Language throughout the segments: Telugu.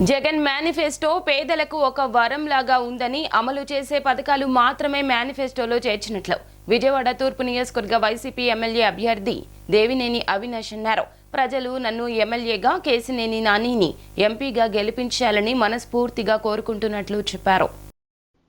జగన్ మేనిఫెస్టో పేదలకు ఒక వరం లాగా ఉందని అమలు చేసే పథకాలు మాత్రమే మేనిఫెస్టోలో చేర్చినట్లు. విజయవాడ తూర్పు నియోజకవర్గ వైసీపీ ఎమ్మెల్యే అభ్యర్థి దేవినేని అవినాష్ అన్నారు. ప్రజలు నన్ను ఎమ్మెల్యేగా కేసినేని నానిని ఎంపీగా గెలిపించాలని మనస్ఫూర్తిగా కోరుకుంటున్నట్లు చెప్పారు.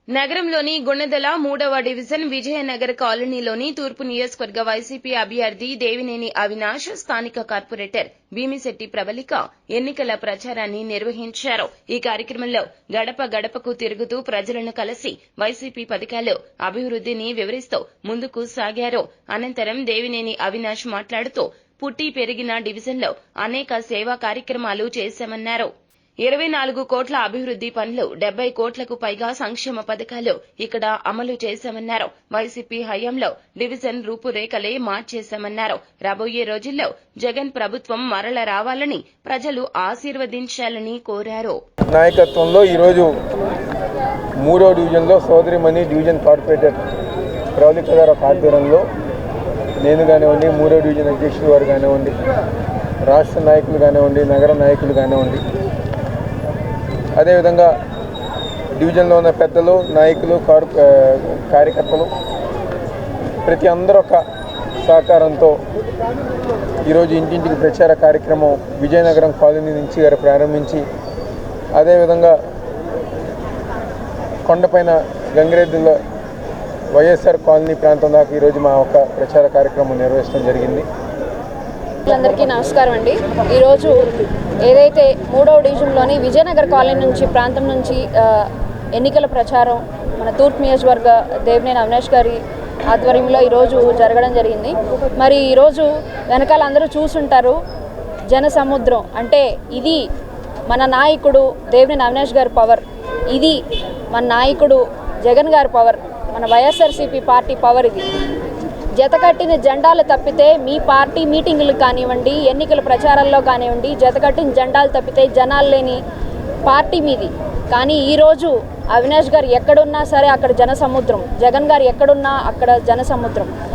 నగరంలోని గుణదల మూడవ డివిజన్ విజయనగర్ కాలనీలోని తూర్పు నియోజకవర్గ వైసీపీ అభ్యర్థి దేవినేని అవినాష్ స్థానిక కార్పొరేటర్ భీమిశెట్టి ప్రబలిక ఎన్నికల ప్రచారాన్ని నిర్వహించారు. ఈ కార్యక్రమంలో గడప గడపకు తిరుగుతూ ప్రజలను కలిసి వైసీపీ పథకాలు అభివృద్ధిని వివరిస్తూ ముందుకు సాగారు. అనంతరం దేవినేని అవినాష్ మాట్లాడుతూ పుట్టి పెరిగిన డివిజన్లో అనేక సేవా కార్యక్రమాలు చేశామన్నారు. ఇరవై నాలుగు కోట్ల అభివృద్ది పనులు డెబ్బై కోట్లకు పైగా సంక్షేమ పథకాలు ఇక్కడ అమలు చేశామన్నారు. వైసీపీ హయాంలో డివిజన్ రూపురేఖలే మార్చేశామన్నారు. రాబోయే రోజుల్లో జగన్ ప్రభుత్వం మరల రావాలని ప్రజలు ఆశీర్వదించాలని కోరారు. నాయకత్వంలో ఈరోజు మూడో డివిజన్లో సోదరిమణి డివిజన్ కార్పొరేటర్ ప్రవళిక గారు ఒక ఆధ్వర్యంలో నేను కానివ్వండి మూడో డివిజన్ అధ్యక్షుడు వారు కానివ్వండి రాష్ట్ర నాయకులు కానివ్వండి నగర నాయకులు కానివ్వండి అదేవిధంగా డివిజన్లో ఉన్న పెద్దలు నాయకులు కారు కార్యకర్తలు ప్రతి అందరూ ఒక సహకారంతో ఈరోజు ఇంటింటికి ప్రచార కార్యక్రమం విజయనగరం కాలనీ నుంచి గారు ప్రారంభించి అదేవిధంగా కొండపైన గంగిరెద్దుల వైఎస్ఆర్ కాలనీ ప్రాంతం దాకా ఈరోజు మా ఒక ప్రచార కార్యక్రమం నిర్వహించడం జరిగింది. అందరికీ నమస్కారం అండి. ఈరోజు ఏదైతే మూడవ డివిజన్లోని విజయనగర్ కాలనీ నుంచి ప్రాంతం నుంచి ఎన్నికల ప్రచారం మన తూర్పు నియోజకవర్గ దేవినేని అవినాష్ గారి ఆధ్వర్యంలో ఈరోజు జరగడం జరిగింది. మరి ఈరోజు వెనకాల అందరూ చూసుంటారు జన సముద్రం. అంటే ఇది మన నాయకుడు దేవినేని అవినాష్ గారి పవర్. ఇది మన నాయకుడు జగన్ గారి పవర్. మన వైఎస్ఆర్సీపీ పార్టీ పవర్ ఇది. జతకట్టిన జెండాలు తప్పితే మీ పార్టీ మీటింగులు కానివ్వండి ఎన్నికల ప్రచారాల్లో కానివ్వండి జతకట్టిన జెండాలు తప్పితే జనాలు లేని పార్టీ మీది. కానీ ఈరోజు అవినాష్ గారు ఎక్కడున్నా సరే అక్కడ జన సముద్రం జగన్ గారు ఎక్కడున్నా అక్కడ జన సముద్రం